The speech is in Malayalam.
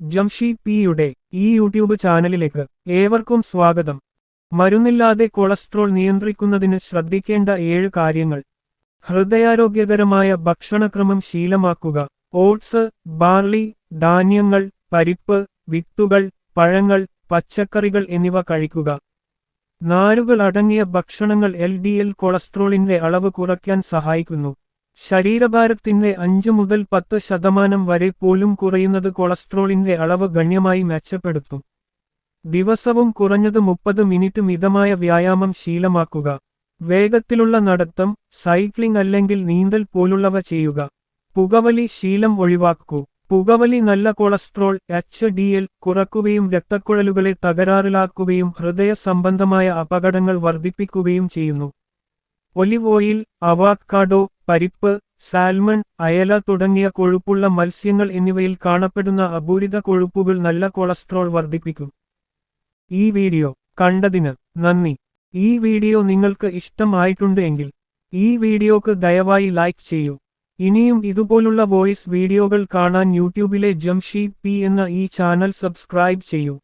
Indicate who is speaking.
Speaker 1: ജംഷി പിയുടെ ഈ യൂട്യൂബ് ചാനലിലേക്ക് ഏവർക്കും സ്വാഗതം. മരുന്നില്ലാതെ കൊളസ്ട്രോൾ നിയന്ത്രിക്കുന്നതിന് ശ്രദ്ധിക്കേണ്ട ഏഴ് കാര്യങ്ങൾ. ഹൃദയാരോഗ്യകരമായ ഭക്ഷണക്രമം ശീലമാക്കുക. ഓട്സ് ബാർലി ധാന്യങ്ങൾ പരിപ്പ് വിത്തുകൾ പഴങ്ങൾ പച്ചക്കറികൾ എന്നിവ കഴിക്കുക. നാരുകൾ അടങ്ങിയ ഭക്ഷണങ്ങൾ എൽ ഡി എൽ കൊളസ്ട്രോളിന്റെ അളവ് കുറയ്ക്കാൻ സഹായിക്കുന്നു. ശരീരഭാരത്തിന്റെ അഞ്ച് മുതൽ പത്ത് ശതമാനം വരെ പോലും കുറയുന്നത് കൊളസ്ട്രോളിന്റെ അളവ് ഗണ്യമായി മെച്ചപ്പെടുത്തും. ദിവസവും കുറഞ്ഞത് മുപ്പത് മിനിറ്റ് മിതമായ വ്യായാമം ശീലമാക്കുക. വേഗത്തിലുള്ള നടത്തം സൈക്ലിംഗ് അല്ലെങ്കിൽ നീന്തൽ പോലുള്ളവ ചെയ്യുക. പുകവലി ശീലം ഒഴിവാക്കൂ. പുകവലി നല്ല കൊളസ്ട്രോൾ എച്ച് ഡി എൽ കുറക്കുകയും രക്തക്കുഴലുകളെ തകരാറിലാക്കുകയും ഹൃദയ സംബന്ധമായ അപകടങ്ങൾ വർദ്ധിപ്പിക്കുകയും ചെയ്യുന്നു. ഒലിവ് ഓയിൽ അവാക്കാഡോ പരിപ്പ് സാൽമൺ അയല തുടങ്ങിയ കൊഴുപ്പുള്ള മത്സ്യങ്ങൾ എന്നിവയിൽ കാണപ്പെടുന്ന അപൂരിത കൊഴുപ്പുകൾ നല്ല കൊളസ്ട്രോൾ വർദ്ധിപ്പിക്കും. ഈ വീഡിയോ കണ്ടതിന് നന്ദി. ഈ വീഡിയോ നിങ്ങൾക്ക് ഇഷ്ടമായിട്ടുണ്ട് എങ്കിൽ ഈ വീഡിയോക്ക് ദയവായി ലൈക്ക് ചെയ്യൂ. ഇനിയും ഇതുപോലുള്ള വോയിസ് വീഡിയോകൾ കാണാൻ യൂട്യൂബിലെ ജംഷി പി എന്ന ഈ ചാനൽ സബ്സ്ക്രൈബ് ചെയ്യൂ.